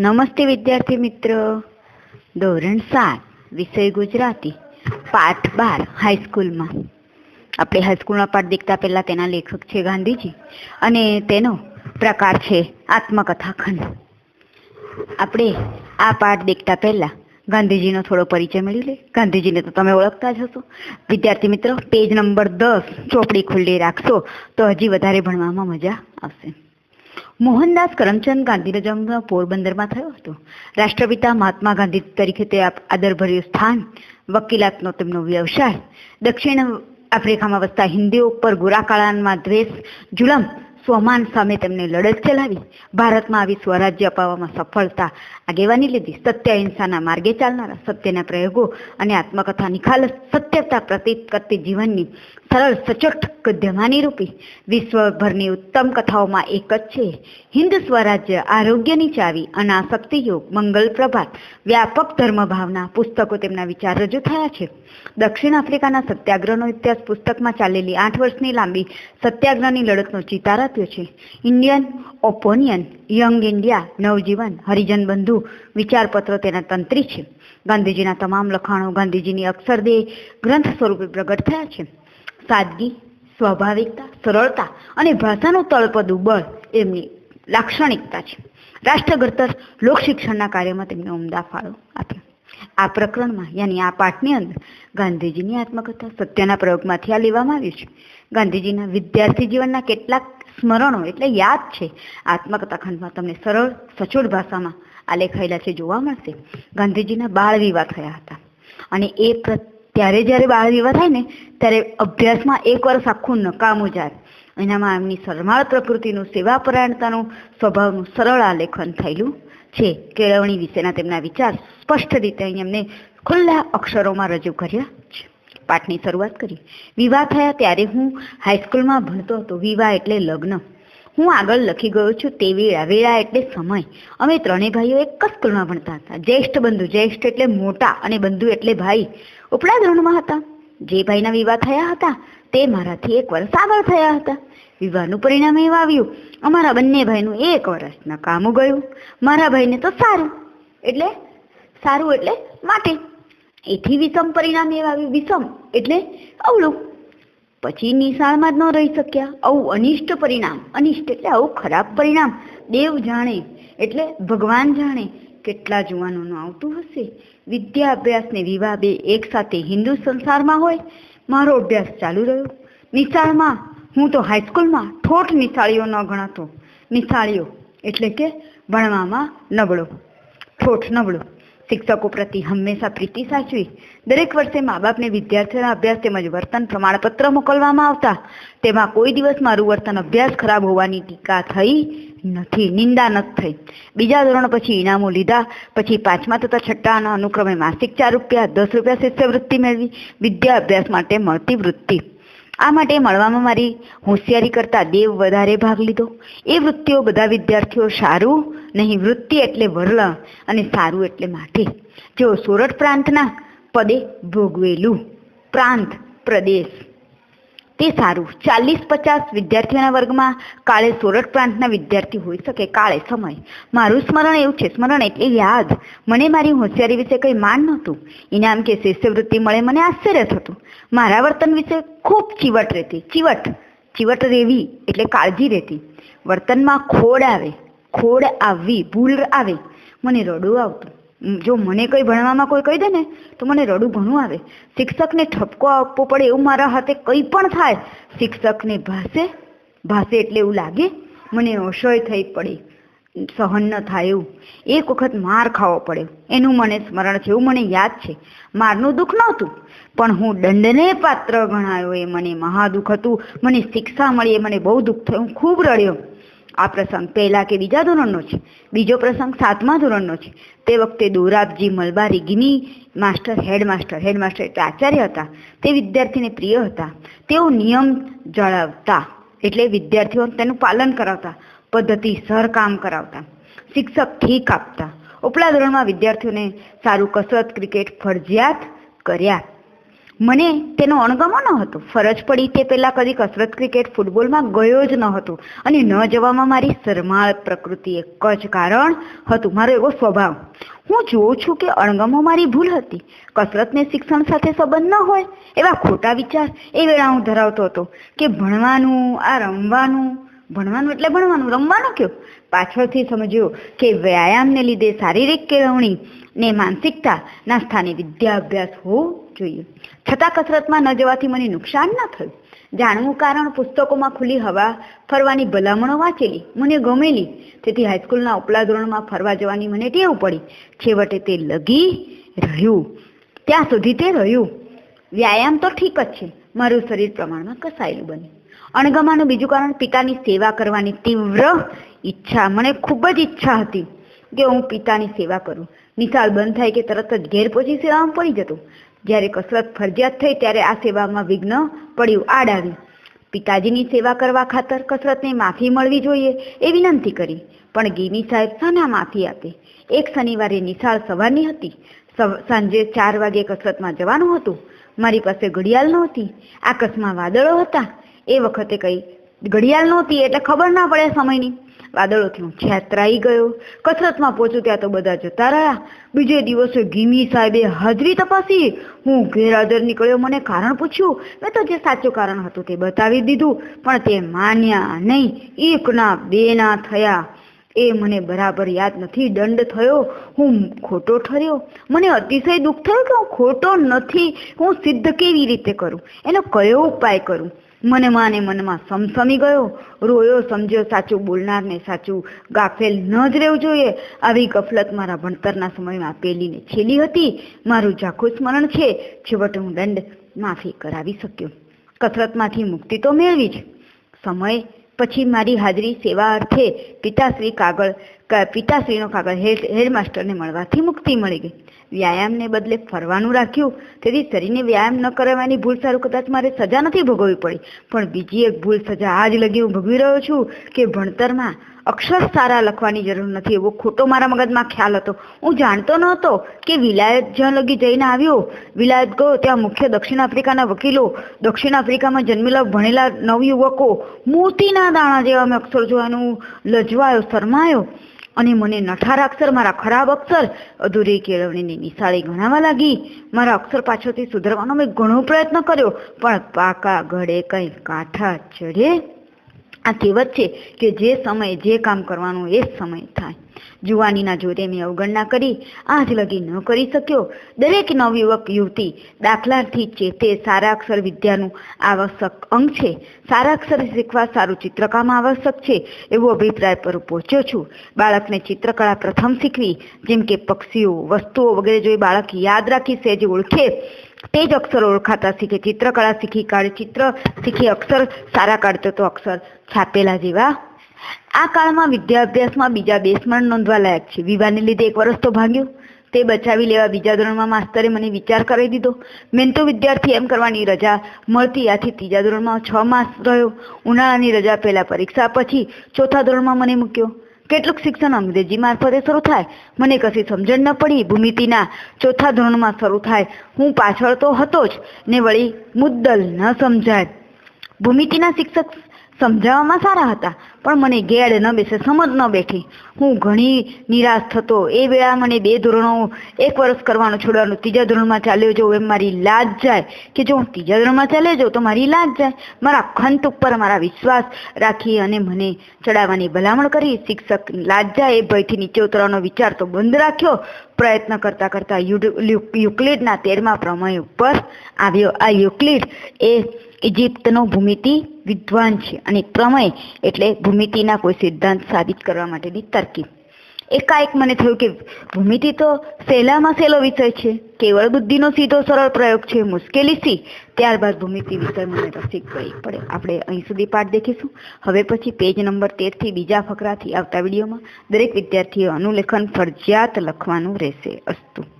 નમસ્તે વિદ્યાર્થી મિત્ર. ધોરણ સાત, વિષય ગુજરાતી, પાઠ બાર, હાઈસ્કૂલમાં. આપણે હાઈસ્કૂલમાં પાઠ દેખતા પહેલા તેના લેખક છે ગાંધીજી અને તેનો પ્રકાર છે આત્મકથા ખંડ. આપણે આ પાઠ દેખતા પહેલા ગાંધીજીનો થોડો પરિચય મેળવી લે ગાંધીજીને તો તમે ઓળખતા જ હશો. વિદ્યાર્થી મિત્રો, પેજ નંબર દસ, ચોપડી ખુલ્લી રાખશો તો હજી વધારે ભણવામાં મજા આવશે. મોહનદાસ કરમચંદ ગાંધીનો જન્મ પોરબંદરમાં થયો હતો. રાષ્ટ્રપિતા મહાત્મા ગાંધી તરીકે તે આદરભર્યું સ્થાન, વકીલાતનો તેમનો વ્યવસાય, દક્ષિણ આફ્રિકામાં વસતા હિન્દીઓ ઉપર ગોરાકાળામાં દ્વેષ, જુલમ સ્વમાન સામે તેમને લડત ચલાવી, ભારતમાં આવી સ્વરાજ્ય અપાવવામાં સફળતા આગેવાની લીધી. સત્ય અહિંસાના માર્ગે ચાલનારા, સત્યના પ્રયોગો અને આત્મકથા નિખાલસ સત્યતા પ્રતીત કરતી જીવનની સરળ, સચોટ, ગદ્યમાની રૂપી વિશ્વભરની ઉત્તમ કથાઓમાં એક જ છે. હિન્દ સ્વરાજ્ય આરોગ્યની ચાવી, અનાસક્તિ યોગ, મંગલ પ્રભાત, વ્યાપક ધર્મ ભાવના પુસ્તકો તેમના વિચાર રજૂ થયા છે. દક્ષિણ આફ્રિકાના સત્યાગ્રહનો ઇતિહાસ પુસ્તકમાં ચાલેલી આઠ વર્ષની લાંબી સત્યાગ્રહની લડતનો ચિતાર આપ્યો છે. Indian opinion young India Navajivan, Harijan Bandhu, વિચારપત્રો તેના તંત્રી છે. ગાંધીજીના તમામ લખાણો ગાંધીજીની અક્ષરદેહ ગ્રંથ સ્વરૂપે પ્રગટ થયા છે. સાદગી, સ્વાભાવિકતા, સરળતા અને ભાષાનું તળપદું બળ એમની લાક્ષણિકતા છે. રાષ્ટ્રઘડતર લોકશિક્ષણના કાર્યમાં તેમને ઉમદા ફાળો આપ્યો. આ પ્રકરણમાં યાની આ પાઠની અંદર ગાંધીજીની આત્મકથા સત્યના પ્રયોગમાંથી આ લેવામાં આવ્યું છે. ગાંધીજીના વિદ્યાર્થી જીવનના કેટલાક સ્મરણો એટલે યાદ છે. આત્મકથા ખંડમાં તમને સરળ, સચોટ ભાષામાં આ લેખાયેલા છે જોવા મળશે. ગાંધીજીના બાળ વિવાહ થયા હતા. અને એ ત્યારે જ્યારે બાળ વિવાહ થાય ને, ત્યારે અભ્યાસમાં એક વર્ષ આખું નકામું જાય. એનામાં એમની સરમાળ પ્રકૃતિનું સેવાપરાયણતાનું સ્વભાવનું સરળ આલેખન થયેલું છે. કેળવણી વિશેના તેમના વિચાર સ્પષ્ટ રીતે અહીં એમને ખુલ્લા અક્ષરોમાં રજૂ કર્યા છે. પાઠની શરૂઆત કરી. વિવાહ થયા ત્યારે હું હાઈસ્કૂલમાં ભણતો હતો. વિવાહ એટલે લગ્ન. હું આગળ લખી ગયો છું તે વેળા. વેળા એટલે સમય. અમે ત્રણેય ભાઈઓ એક જ સ્કૂલમાં ભણતા હતા. જ્યેષ્ઠ બંધુ. જ્યેષ્ઠ એટલે મોટા અને બંધુ એટલે ભાઈ. ઉપલા ધોરણમાં હતા. જે ભાઈના વિવાહ થયા હતા, તે મારાથી એક વર્ષ આગળ થયા હતા. વિવાહનું પરિણામ એવું આવ્યું. અમારા બંને ભાઈનું એક વર્ષ નકામું ગયું. મારા ભાઈને તો સારું. એટલે સારું એટલે માટે. એથી વિષમ પરિણામ એવા વિષમ, એટલે અવળું. પછી નિશાળમાં જ ન રહી શક્યા. આવું અનિષ્ટ પરિણામ, અનિષ્ટ એટલે આવું ખરાબ પરિણામ. દેવ જાણે, એટલે ભગવાન જાણે કેટલા જુવાનોનું આવતું હશે. વિદ્યા અભ્યાસ ને વિવાહ બે એક સાથે હિન્દુ સંસારમાં હોય, મારો અભ્યાસ ચાલુ રહ્યો. નિશાળમાં, હું તો હાઈસ્કૂલમાં ઠોઠ નિશાળીઓ ન ગણાતો. નિશાળીઓ એટલે કે ભણવામાં નબળો. ઠોઠ નબળો. શિક્ષકો પ્રતિ હંમેશા પ્રીતિ સાચવી. દરેક વર્ષે મા બાપને વિદ્યાર્થીઓના અભ્યાસ તેમજ વર્તન પ્રમાણપત્ર મોકલવામાં આવતા. તેમાં કોઈ દિવસ મારું વર્તન અભ્યાસ ખરાબ હોવાની ટીકા થઈ નથી, નિંદા નથી થઈ. બીજા ધોરણ પછી ઇનામો લીધા, પછી પાંચમા તથા છઠ્ઠાના અનુક્રમે માસિક ચાર રૂપિયા, દસ રૂપિયા શિષ્યવૃત્તિ મેળવી. વિદ્યા અભ્યાસ માટે મળતી વૃત્તિ. આ માટે મળવામાં મારી હોશિયારી કરતા દેવ વધારે ભાગ લીધો. એ વૃત્તિઓ બધા વિદ્યાર્થીઓ સારું નહીં, વૃત્તિ એટલે વરલા અને સારું એટલે માટે જેઓ સોરઠ પ્રાંતના પદે ભોગવેલું. પ્રાંત, પ્રદેશ. તે સારું. ચાલીસ પચાસ વિદ્યાર્થીઓના વર્ગમાં કાળે સોરઠ પ્રાંતના વિદ્યાર્થી હોઈ શકે. કાળે સમય. મારું સ્મરણ એવું છે. સ્મરણ એટલે યાદ. મને મારી હોશિયારી વિશે કંઈ માન નહોતું. ઇનામ કે શિષ્યવૃત્તિ મળે મને આશ્ચર્ય થતું. મારા વર્તન વિશે ખૂબ ચીવટ રહેતી. ચીવટ. ચીવટ રહેવી એટલે કાળજી રહેતી. વર્તનમાં ખોડ આવે. ખોડ આવવી. ભૂલ આવે. મને રડવું આવતું. જો મને કંઈ ભણવામાં કોઈ કહી દે ને, તો મને રડું ઘણું આવે. શિક્ષકને ઠપકો આપવો પડે એવું મારા હાથે કંઈ પણ થાય, શિક્ષકને ભાષે ભાષે એટલે એવું લાગે, મને અસહ્ય થઈ પડે. સહન ન થાય એવું. એક વખત માર ખાવો પડ્યો. એનું મને સ્મરણ છે, એવું મને યાદ છે. મારનું દુઃખ નહોતું, પણ હું દંડને પાત્ર ગણાયો. એ મને મહાદુઃખ હતું. મને શિક્ષા મળી, એ મને બહુ દુઃખ થયું. ખૂબ રડ્યો. આ પ્રસંગ પહેલા કે બીજા ધોરણનો છે. બીજો પ્રસંગ સાતમા ધોરણનો છે. તે વખતે દોરાબજી મલબારી ગિની માસ્ટર, હેડમાસ્ટર હેડમાસ્ટર હેડ એટલે આચાર્ય હતા. તે વિદ્યાર્થીને પ્રિય હતા. તેઓ નિયમ જાળવતા એટલે વિદ્યાર્થીઓ તેનું પાલન કરાવતા પદ્ધતિસર કામ કરાવતા, શિક્ષક ઠીક આપતા. ઉપલા ધોરણમાં વિદ્યાર્થીઓને સારું કસરત, ક્રિકેટ ફરજિયાત કર્યા. મને તેનો અણગમો ન હતો. ફરજ પડી તે પહેલાં કદી કસરત ક્રિકેટ ફૂટબોલમાં ગયો જ ન હતો. અને ન જવામાં મારી શરમાળ પ્રકૃતિ એક જ કારણ હતું મારો એવો સ્વભાવ. હું જોઉં છું કે અણગમો મારી ભૂલ હતી. કસરતને શિક્ષણ સાથે સંબંધ ન હોય. એવા ખોટા વિચાર એ વેળા હું ધરાવતો હતો કે ભણવાનું, આ રમવાનું, ભણવાનું એટલે ભણવાનું, રમવાનું કયો? પાછળથી સમજ્યો કે વ્યાયામને લીધે શારીરિક કેળવણી ને માનસિકતાના સ્થાને વિદ્યાભ્યાસ હોવો જોઈએ. છતાં કસરતમાં ન જવાથી મને નુકસાન ન થયું. જાણવું કારણ પુસ્તકોમાં ખુલ્લી હવા ફરવાની ભલામણો વાંચેલી. મને ગમેલી. તેથી હાઈસ્કૂલના ઉપલા ધોરણમાં ફરવા જવાની મને ટેવ પડી. છેવટે તે લગી રહ્યું. ત્યાં સુધી તે રહ્યું. વ્યાયામ તો ઠીક જ છે. મારું શરીર પ્રમાણમાં કસાયેલું બન્યું. અણગમાનું બીજું કારણ પિતાની સેવા કરવાની તીવ્ર ઈચ્છા. મને ખૂબ જ ઈચ્છા હતી કે હું પિતાની સેવા કરું. નિશાળ બંધ થાય કે તરત જ ઘેર પહોંચી સેવામાં પડી જતો. જ્યારે કસરત ફરજિયાત થઈ ત્યારે આ સેવામાં વિઘ્ન પડ્યું, આડ આવી પિતાજીની સેવા કરવા ખાતર કસરતને માફી મળવી જોઈએ એ વિનંતી કરી, પણ ગીની સાહેબ શાના માફી આપે. એક શનિવારે નિશાળ સવારની હતી. સાંજે ચાર વાગે કસરતમાં જવાનું હતું. મારી પાસે ઘડિયાળ નહોતી. આકાશમાં વાદળો હતા. એ વખતે કંઈ ઘડિયાળ નહોતી એટલે ખબર ના પડે સમયની. વાદળોથી હું છેતરાઈ ગયો. કસરતમાં પહોંચ્યું ત્યાં તો બધા જતા રહ્યા. બીજે દિવસે ગીમી સાહેબે હાજરી તપાસી. હું ગેરહાજર નીકળ્યો. મને કારણ પૂછ્યું. મેં તો જે સાચું કારણ હતું તે બતાવી દીધું, પણ તે માન્યા નહીં. એકના બેના થયા. એ મને બરાબર યાદ નથી. દંડ થયો. હું ખોટો ઠર્યો. મને અતિશય દુઃખ થયું કે હું ખોટો નથી. હું સિદ્ધ કેવી રીતે કરું? એનો કયો ઉપાય કરું? મને માને મનમાં સમસમી ગયો. રોયો, સમજ્યો, સાચું બોલનારને સાચું ગાફેલ ન જ રહેવું જોઈએ. આવી ગફલત મારા ભણતરના સમયમાં પેલીને છેલી હતી. મારું ઝાખું સ્મરણ છે. છેવટે હું દંડ માફી કરાવી શક્યો. કસરતમાંથી મુક્તિ તો મેળવી જ. સમય પછી મારી હાજરી સેવા અર્થે પિતાશ્રી કાગળ પિતાશ્રીનો કાગળ હેડ, હેડમાસ્ટરને મળવાથી મુક્તિ મળી ગઈ. વ્યાયામને બદલે ફરવાનું રાખ્યું. તેથી શરીરને વ્યાયામ ન કરવાની ભૂલ સારું કદાચ મારે સજા નથી ભોગવવી પડી. પણ બીજી એક ભૂલ સજા આજ લગી હું ભોગવી રહ્યો છું કે ભણતરમાં અક્ષર સારા લખવાની જરૂર નથી એવો ખોટો મારા મગજમાં ખ્યાલ હતો. હું જાણતો નહોતો કે વિલાયત જ્યાં લગી જઈને આવ્યો, વિલાયત ગયો ત્યાં મુખ્ય દક્ષિણ આફ્રિકાના વકીલો, દક્ષિણ આફ્રિકામાં જન્મેલા ભણેલા નવયુવકો, મોતીના દાણા જેવા મેં અક્ષર જોવાનું લજવાયો, શરમાયો. અને મને નઠાર અક્ષર, મારા ખરાબ અક્ષર, અધૂરી કેળવણીની નિશાળી ગણાવા લાગી. મારા અક્ષર પાછળથી સુધારવાનો મેં ઘણો પ્રયત્ન કર્યો, પણ પાકા ઘડે કંઈ કાંઠા ચડે? આ કહેવત છે કે જે સમયે જે કામ કરવાનું એ જ સમય થાય. જુવાનીના જોરે મેં અવગણના કરી, આજ લગી ન કરી શક્યો. દરેક નવયુવક યુવતી દાખલાથી ચેતે સારા અક્ષર વિદ્યાનું આવશ્યક અંગ છે. સારા અક્ષર શીખવા સારું ચિત્રકામ આવશ્યક છે, એવો અભિપ્રાય પર પહોંચ્યો છું. બાળકને ચિત્રકળા પ્રથમ શીખવી, જેમ કે પક્ષીઓ, વસ્તુઓ વગેરે જોઈ બાળક યાદ રાખી સહેજ ઓળખે. તે જ અક્ષર ઓળખાતા શીખે ચિત્રકળા શીખી કાઢે ચિત્ર, શીખી અક્ષર, સારા કાઢતો તો અક્ષર છાપેલા જેવા આ કાળમાં વિદ્યાભ્યાસમાં બીજા બે સ્મરણ નોંધવા લાયક છે. વિવાહને લીધે એક વર્ષ તો ભાગ્યો. તે બચાવી લેવા બીજા ધોરણમાં માસ્તરે મને વિચાર કરી દીધો. મેન તો વિદ્યાર્થી એમ કરવાની રજા મળતી આથી ત્રીજા ધોરણમાં છ માસ રહ્યો. ઉનાળાની રજા પહેલા પરીક્ષા પછી ચોથા ધોરણમાં મને મૂક્યો. કેટલુંક શિક્ષણ અંગ્રેજી મારફતે શરૂ થાય. મને કશી સમજણ ન પડી. ભૂમિતિના ચોથા ધોરણમાં શરૂ થાય. હું પાછળ તો હતો જ ને વળી મુદ્દલ ન સમજાય. ભૂમિતિના શિક્ષક સમજાવવામાં સારા હતા. પણ મને ગેડ ન બેસે, સમજ ન બેઠી. હું ઘણી નિરાશ થતો. એ વેળા મને બે ધોરણો, એક વર્ષ કરવાનું છોડવાનું, ત્રીજા ધોરણમાં ચાલ્યો જાઉં એમ મારી લાજ જાય કે જો હું ત્રીજા ધોરણમાં ચાલ્યો જાઉં તો મારી લાજ જાય. મારા ખંત ઉપર મારા વિશ્વાસ રાખી અને મને ચડાવવાની ભલામણ કરી. શિક્ષક લાજ જાય, એ ભયથી નીચે ઉતરવાનો વિચાર તો બંધ રાખ્યો. પ્રયત્ન કરતા કરતા યુક્લિડના તેરમા પ્રમેય ઉપર આવ્યો. આ યુક્લિડ એ ઇજિપ્તનો ભૂમિતિ વિદ્વાન છે અને પ્રમેય એટલે ભૂમિતિના કોઈ સિદ્ધાંત સાબિત કરવા માટેની તરકીબ. એકાએક મને થયું કે ભૂમિતિ તો સહેલામાં સહેલો વિષય છે, કેવળ બુદ્ધિનો સીધો સરળ પ્રયોગ છે, મુશ્કેલી સી, ત્યારબાદ ભૂમિતિ વિષય મને રસિક ગઈ. પડે, આપણે અહીં સુધી પાઠ દેખીશું. હવે પછી પેજ નંબર તેરથી બીજા ફકરાથી આવતા વિડીયોમાં દરેક વિદ્યાર્થીએ અનુલેખન ફરજિયાત લખવાનું રહેશે અસ્તુ.